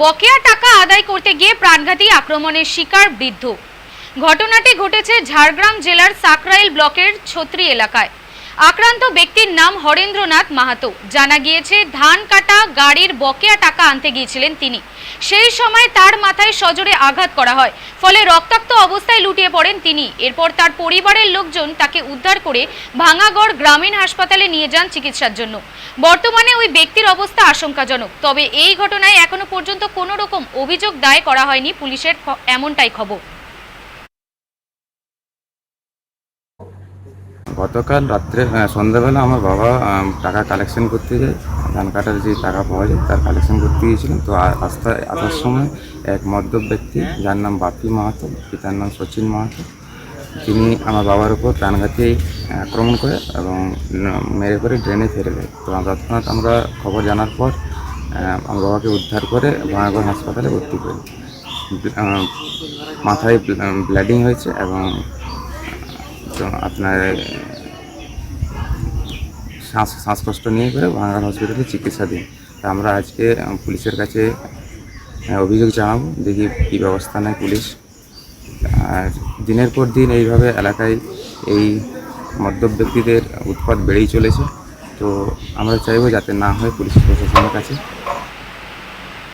বকেয়া টাকা আদায় করতে গিয়ে প্রাণঘাতী আক্রমণের শিকার বৃদ্ধ। ঘটনাটি ঘটেছে ঝাড়গ্রাম জেলার সাকরাইল ব্লকের ছত্রি এলাকায়। আক্রান্ত ব্যক্তির নাম হরেন্দ্রনাথ মাহাতো। জানা গিয়েছে, ধান কাটা, গাড়ির বকেয়া টাকা আনতে গিয়েছিলেন তিনি। সেই সময় তার মাথায় সজোরে আঘাত করা হয়, ফলে রক্তাক্ত অবস্থায় লুটিয়ে পড়েন তিনি। এরপর তার পরিবারের লোকজন তাকে উদ্ধার করে ভাঙাগড় গ্রামীণ হাসপাতালে নিয়ে যান চিকিৎসার জন্য। বর্তমানে ওই ব্যক্তির অবস্থা আশঙ্কাজনক, তবে এই ঘটনায় এখনও পর্যন্ত কোনো রকম অভিযোগ দায় করা হয়নি পুলিশের এমনটাই খবর। গতকাল রাত্রে আহ, সন্ধ্যাবেলা আমার বাবা টাকা কালেকশন করতে যায়। ধান কাটার যে টাকা পাওয়া যায় তার কালেকশন করতে গিয়েছিলেন তো রাস্তায় আসার সময় এক মদ্যপ ব্যক্তি যার নাম বাপি মাহাতো পিতার নাম সচিন মাহাতো তিনি আমার বাবার উপর প্রাণঘাতী আক্রমণ করে এবং মেরে করে ড্রেনে ফেলে দেয়। তো তৎক্ষণাৎ আমরা খবর জানার পর আমার বাবাকে উদ্ধার করে ভাঙাগড় হাসপাতালে ভর্তি করি। মাথায় ব্লিডিং হয়েছে এবং আপনার শ্বাস, শ্বাসকষ্ট নিয়ে করে ভাঙার হসপিটালে চিকিৎসা দিন। তা আমরা আজকে পুলিশের কাছে অভিযোগ জানাব, দেখি কী ব্যবস্থা নেয় পুলিশ। আর দিনের পর দিন এইভাবে এলাকায় এই মদ্যপ ব্যক্তিদের উৎপাত বেড়েই চলেছে। তো আমরা চাইব যাতে না হয় পুলিশ প্রশাসনের কাছে